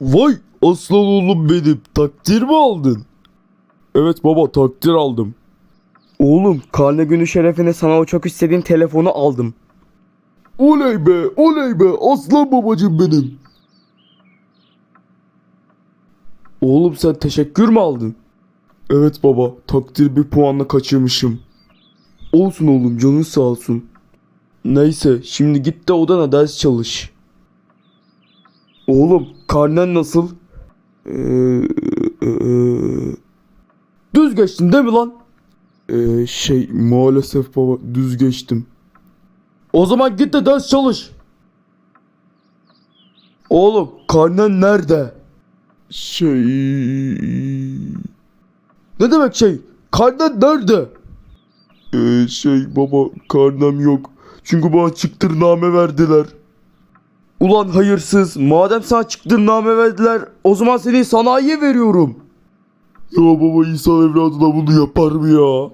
Vay aslan oğlum benim takdir mi aldın? Evet baba takdir aldım. Oğlum karne günü şerefine sana o çok istediğin telefonu aldım. Oley be oley be aslan babacım benim. Oğlum sen teşekkür mü aldın? Evet baba takdir bir puanla kaçırmışım. Olsun oğlum canın sağ olsun. Neyse şimdi git de odana ders çalış. Oğlum karnen nasıl? Ee, e, e, Düz geçtin değil mi lan? e, şey maalesef baba düz geçtim. O zaman git de ders çalış. Oğlum karnen nerede? Şey... Ne demek şey? Karnen nerede? Ee, şey baba karnem yok. Çünkü bana çıktırname verdiler. Ulan hayırsız madem sana çıktığıname verdiler o zaman seni sanayiye veriyorum. Ya baba insan evladına bunu yapar mı ya?